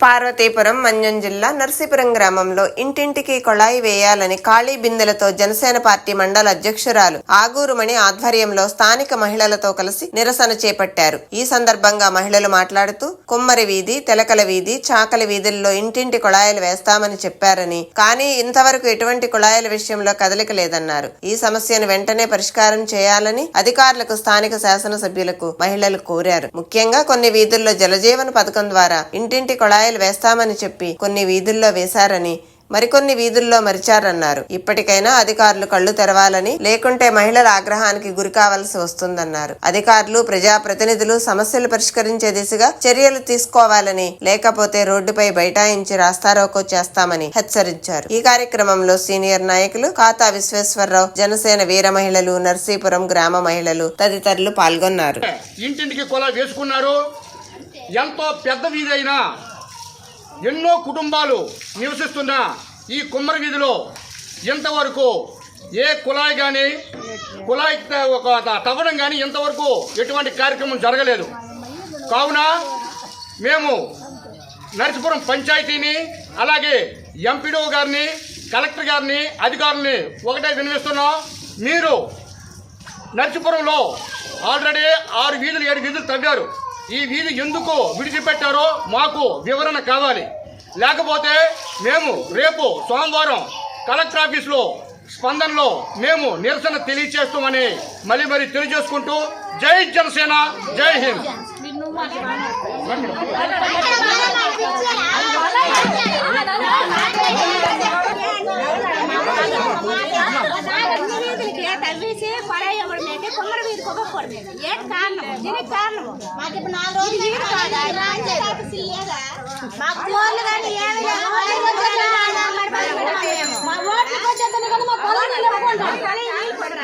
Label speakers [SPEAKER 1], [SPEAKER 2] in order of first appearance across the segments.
[SPEAKER 1] పార్వతీపురం మన్యం జిల్లా నర్సీపురం గ్రామంలో ఇంటింటికి కొళాయి వేయాలని ఖాళీ బిందెలతో జనసేన పార్టీ మండల అధ్యక్షురాలు ఆగూరుమణి ఆధ్వర్యంలో స్థానిక మహిళలతో కలిసి నిరసన చేపట్టారు. ఈ సందర్భంగా మహిళలు మాట్లాడుతూ కుమ్మరి వీధి తెలకల వీధి చాకలి వీధుల్లో ఇంటింటి కుళాయిలు వేస్తామని చెప్పారని కానీ ఇంతవరకు ఎటువంటి కుళాయిల విషయంలో కదలిక లేదన్నారు. ఈ సమస్యను వెంటనే పరిష్కారం చేయాలని అధికారులకు స్థానిక శాసనసభ్యులకు మహిళలు కోరారు. ముఖ్యంగా కొన్ని వీధుల్లో జలజీవన పథకం ద్వారా ఇంటింటి కుళాయిలు వేస్తామని చెప్పి కొన్ని వీధుల్లో వేశారని మరికొన్ని వీధుల్లో మరిచారన్నారు. ఇప్పటికైనా అధికారులు కళ్ళు తెరవాలని లేకుంటే మహిళల ఆగ్రహానికి గురి కావాల్సి వస్తుందన్నారు. అధికారులు ప్రజాప్రతినిధులు సమస్యలు పరిష్కరించే దిశగా చర్యలు తీసుకోవాలని లేకపోతే రోడ్డుపై బైఠాయించి రాస్తారోకో చేస్తామని హెచ్చరించారు. ఈ కార్యక్రమంలో సీనియర్ నాయకులు ఖాతా విశ్వేశ్వరరావు జనసేన వీర మహిళలు నర్సీపురం గ్రామ మహిళలు తదితరులు పాల్గొన్నారు.
[SPEAKER 2] ఇంటింటికి కొల వేసుకున్నారు. ఎంతో పెద్ద వీధైనా ఎన్నో కుటుంబాలు నివసిస్తున్న ఈ కుమ్మరి వీధిలో ఇంతవరకు ఏ కుళాయి కానీ కుళాయి త- ఒక తవ్వడం కానీ ఇంతవరకు ఎటువంటి కార్యక్రమం జరగలేదు. కావున మేము నర్సీపురం పంచాయతీని అలాగే ఎంపీడో గారిని కలెక్టర్ గారిని అధికారుల్ని ఒకటే వినిపిస్తున్నాం మీరు నర్సీపురంలో ఆల్రెడీ ఆరు వీధులు ఏడు వీధులు తవ్వారు. ఈ వీధి ఎందుకు విడిచిపెట్టారో మాకు వివరణ కావాలి. లేకపోతే మేము రేపు సోమవారం కలెక్టర్ ఆఫీస్లో స్పందనలో మేము నిరసన తెలియచేస్తామని మళ్ళీ మరి తెలియజేసుకుంటూ జై జనసేన జై హింద్.
[SPEAKER 3] తవ్వేసి పడేయబడి అంటే కుమ్మరి వీధి కొబ్బరి ఏంటి కారణం? దీనికి కారణం? మాకు ఇప్పుడు నాలుగు రోజులు? మాకు ఫోన్లు కానీ ఏమి. మా ఓట్లకు వచ్చేద్దని కానీ మా నిలబడుకుంటాం.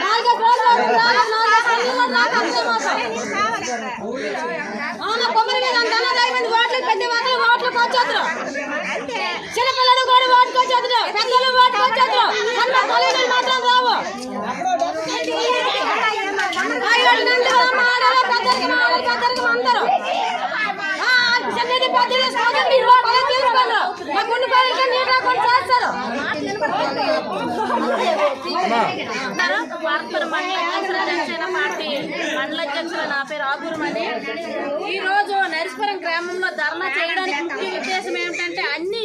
[SPEAKER 3] నాలుగైదు రోజులు కొమ్మరి అంతా అన్నది అయిపోయింది. ఓట్లకు పెద్ద వాళ్ళు ఓట్లకు వచ్చేద్దరు. చిన్నపిల్లలు కూడా ఓటుకు వచ్చేద్దరు. పెద్దలు ఓటుకు
[SPEAKER 4] పార్టీ మండల అధ్యక్షులు నా పేరు ఆగురమని ఈ రోజు నరిసిపురం గ్రామంలో ధర్నా చేయడానికి ముఖ్య ఉద్దేశం ఏమిటంటే అన్ని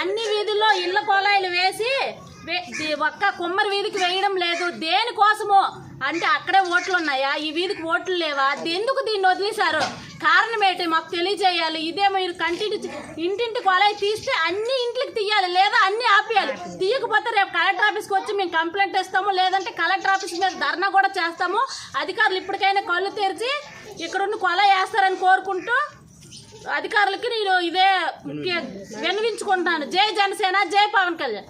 [SPEAKER 4] అన్ని వీధుల్లో ఇళ్ళ కొలాయిలు వేసి ఒక్క కుమ్మరి వీధికి వేయడం లేదు దేనికోసమో అంటే అక్కడే ఓట్లు ఉన్నాయా? ఈ వీధికి ఓట్లు లేవా? అది ఎందుకు దీన్ని వదిలేశారు? కారణం ఏంటి? మాకు తెలియజేయాలి. ఇదే మీరు కంటిన్యూ ఇంటింటి కొలాయి తీస్తే అన్ని ఇంట్లోకి తీయాలి లేదా అన్ని ఆపేయాలి. తీయకపోతే రేపు కలెక్టర్ ఆఫీస్కి వచ్చి మేము కంప్లైంట్ ఇస్తాము లేదంటే కలెక్టర్ ఆఫీస్ మీద ధర్నా కూడా చేస్తాము. అధికారులు ఇప్పటికైనా కళ్ళు తెరిచి ఇక్కడున్న కొలాయి వేస్తారని కోరుకుంటూ అధికారులకి నేను ఇదే ముఖ్య జై జనసేన జై పవన్ కళ్యాణ్.